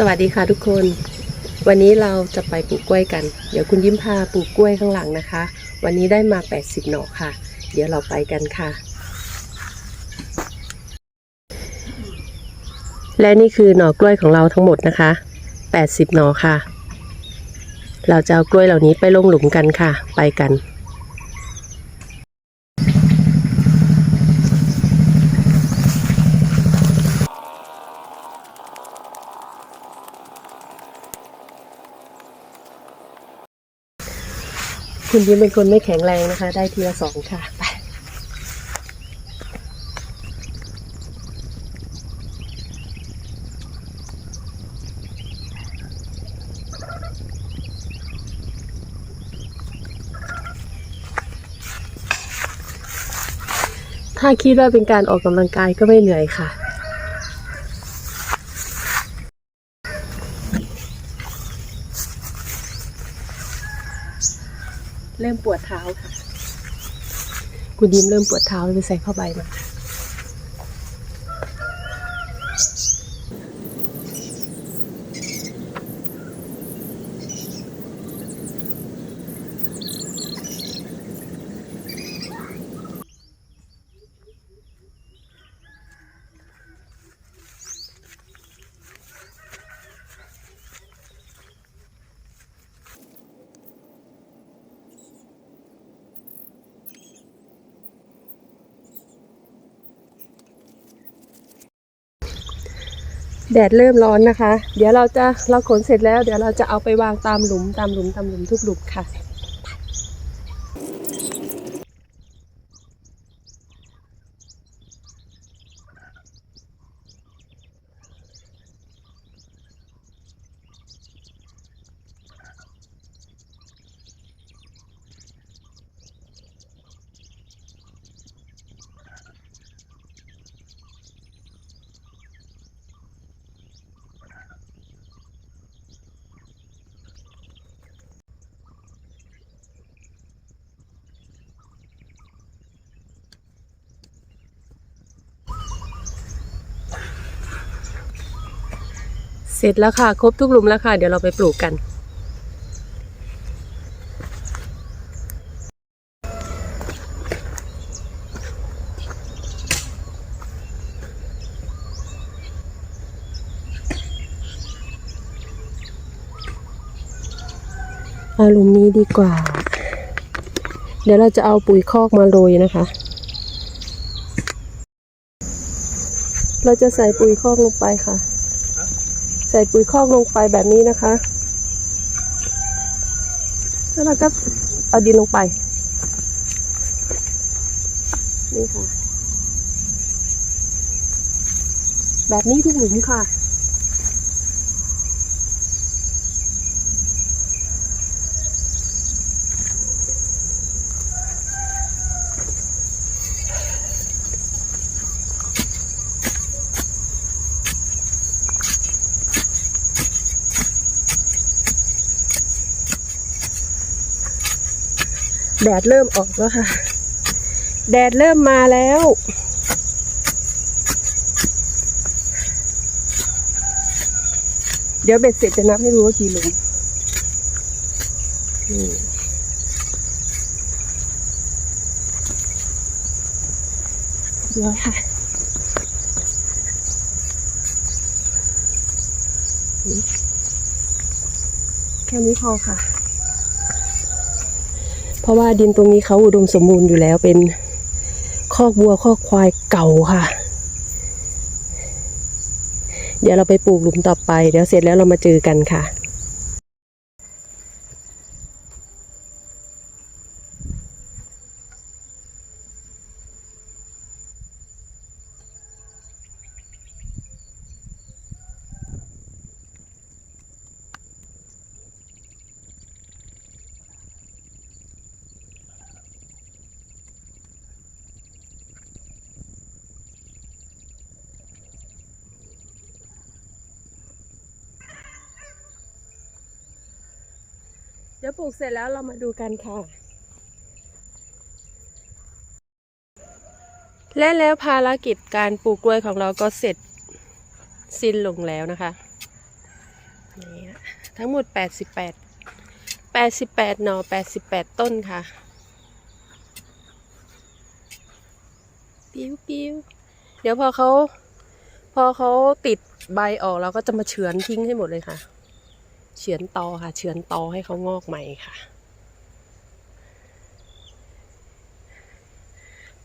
สวัสดีค่ะทุกคน วันนี้เราจะไปปลูกกล้วยกัน เดี๋ยวคุณยิ้มพาปลูกกล้วยข้างหลังนะคะ วันนี้ได้มา 80 หน่อค่ะ เดี๋ยวเราไปกันค่ะ และนี่คือหน่อกล้วยของเราทั้งหมดนะคะ 80 หน่อค่ะ เราจะเอากล้วยเหล่านี้ไปลงหลุมกันค่ะ ไปกัน คุณยิ้มเป็นคนไม่แข็งแรงนะคะ ได้ทีละสองค่ะไปถ้าคิดว่าเป็นการออกกำลังกายก็ไม่เหนื่อยค่ะ เริ่มปวดเท้าค่ะ คุณยิ้มเริ่มปวดเท้าเลยใส่ผ้าใบมา แดดเริ่มร้อนนะคะ เดี๋ยวเราจะเราขนเสร็จแล้ว เดี๋ยวเราจะเอาไปวางตามหลุมตามหลุมตามหลุมทุกหลุมค่ะ เสร็จแล้วค่ะ ครบทุกหลุมแล้วค่ะ เดี๋ยวเราไปปลูกกัน เอาหลุมนี้ดีกว่า เดี๋ยวเราจะเอาปุ๋ยคอกมาโรยนะคะ เราจะใส่ปุ๋ยคอกลงไปค่ะ ใส่ปุ๋ยคอกลงไปแบบนี้นะคะ แล้วเราก็เอาดินลงไป นี่ค่ะ แบบนี้ทุกหลุมค่ะ ดดเริ่มออกแล้วค่ะ แดดเริ่มมาแล้ว เดี๋ยวเบ็ดเสร็จจะนับให้รู้ว่ากี่หลุมเดี๋ยวค่ะแค่นี้พอค่ะ ราะว่าดินตรงนี้เขาอุดมสมบูรณ์อยู่แล้วเป็นคอกวัวคอกควายเก่าค่ะ เดี๋ยวเราไปปลูกหลุมต่อไป เดี๋ยวเสร็จแล้วเรามาเจอกันค่ะ เดี๋ยวปลูกเสร็จแล้วเรามาดูกันค่ะ และแล้วภารกิจการปลูกกล้วยของเราก็เสร็จสิ้นลงแล้วนะคะนี่ทั้งหมด 88 88 หน่อ 88 ต้นค่ะ ปิ้วปิ้วเดี๋ยวพอเขาพอเขาติดใบออกเราก็จะมาเฉือนทิ้งให้หมดเลยค่ะ เฉือนตอค่ะ เฉือนตอให้เขางอกใหม่ค่ะ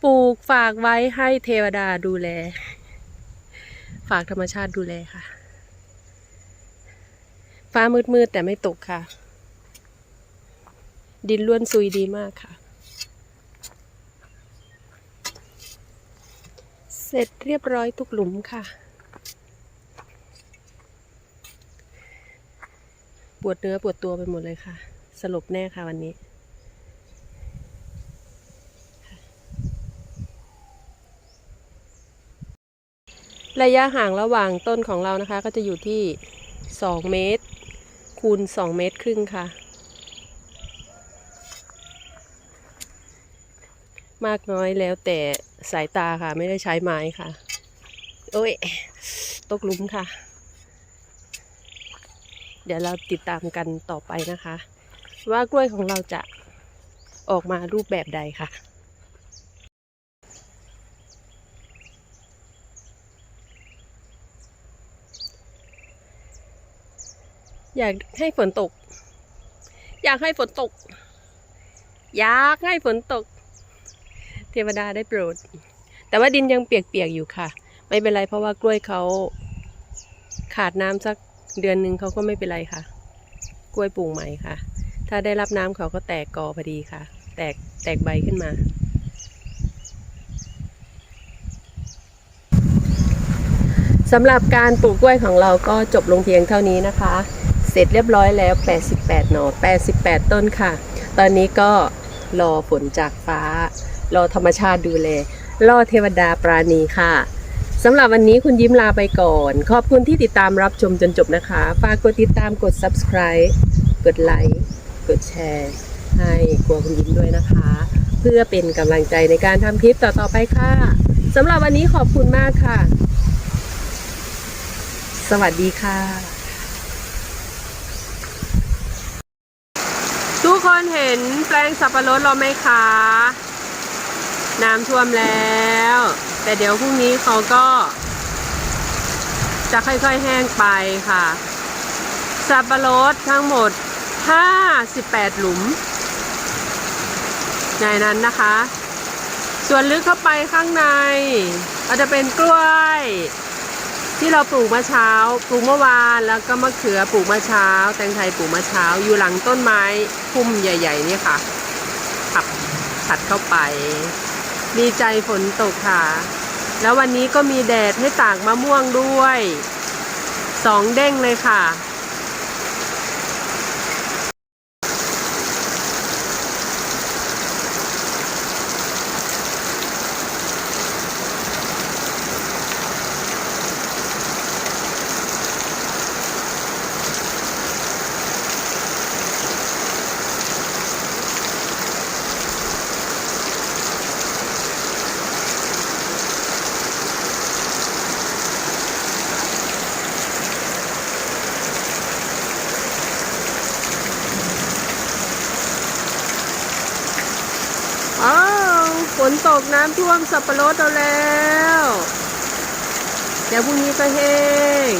ปลูกฝากไว้ให้เทวดาดูแล ฝากธรรมชาติดูแลค่ะ ฟ้ามืดๆแต่ไม่ตกค่ะ ดินล้วนซุยดีมากค่ะ เสร็จเรียบร้อยทุกหลุมค่ะ ปวดเนื้อปวดตัวไปหมดเลยค่ะ สลบแน่ค่ะวันนี้ระยะห่างระหว่างต้นของเรานะคะ ก็จะอยู่ที่ 2 เมตร คูณ 2 เมตรครึ่งค่ะ มากน้อยแล้วแต่สายตาค่ะ ไม่ได้ใช้ไม้ค่ะ โอ้ย ตกลุมค่ะ เดี๋ยวเราติดตามกันต่อไปนะคะ ว่ากล้วยของเราจะออกมารูปแบบใดค่ะอยากให้ฝนตก อยากให้ฝนตก อยากให้ฝนตก เทวดาได้โปรด แต่ว่าดินยังเปียกๆอยู่ค่ะ ไม่เป็นไรเพราะว่ากล้วยเขาขาดน้ำสัก เดือนหนึ่งเขาก็ไม่เป็นไรค่ะ กล้วยปลูกใหม่ค่ะ ถ้าได้รับน้ำเขาก็แตกกอพอดีค่ะ แตกแตกใบขึ้นมา สำหรับการปลูกกล้วยของเราก็จบลงเพียงเท่านี้นะคะ เสร็จเรียบร้อยแล้ว 88 หน่อ 88 ต้นค่ะ ตอนนี้ก็รอฝนจากฟ้า รอธรรมชาติดูแล รอเทวดาปราณีค่ะ สำหรับวันนี้คุณยิ้มลาไปก่อน ขอบคุณที่ติดตามรับชมจนจบนะคะ ฝากกดติดตามกด subscribe กดไลค์กดแชร์ ให้กลัวคุณยิ้มด้วยนะคะ เพื่อเป็นกำลังใจในการทำคลิปต่อ ๆ ไปค่ะสำหรับวันนี้ขอบคุณมากค่ะ สวัสดีค่ะ ทุกคนเห็นแปลงสับปะรดเราไหมคะ น้ำท่วมแล้ว แต่เดี๋ยวพรุ่งนี้เขาก็ จะค่อยๆแห้งไปค่ะสับปะรดทั้งหมด 58 หลุม ในนั้นนะคะ ส่วนลึกเข้าไปข้างในก็จะเป็นกล้วย ที่เราปลูกเมื่อเช้า ปลูกเมื่อวานแล้วก็มะเขือปลูกเมื่อเช้า แตงไทยปลูกเมื่อเช้า อยู่หลังต้นไม้พุ่มใหญ่ ๆ นี่ค่ะขับถัดเข้าไป ดีใจฝนตกค่ะ แล้ววันนี้ก็มีแดดให้ตากมะม่วงด้วย สองเด้งเลยค่ะ อ้าวฝ นตกน้ำท่วมสับปะรดเราแล้ว เดี๋ยวพรุ่งนี้ก็แห้ง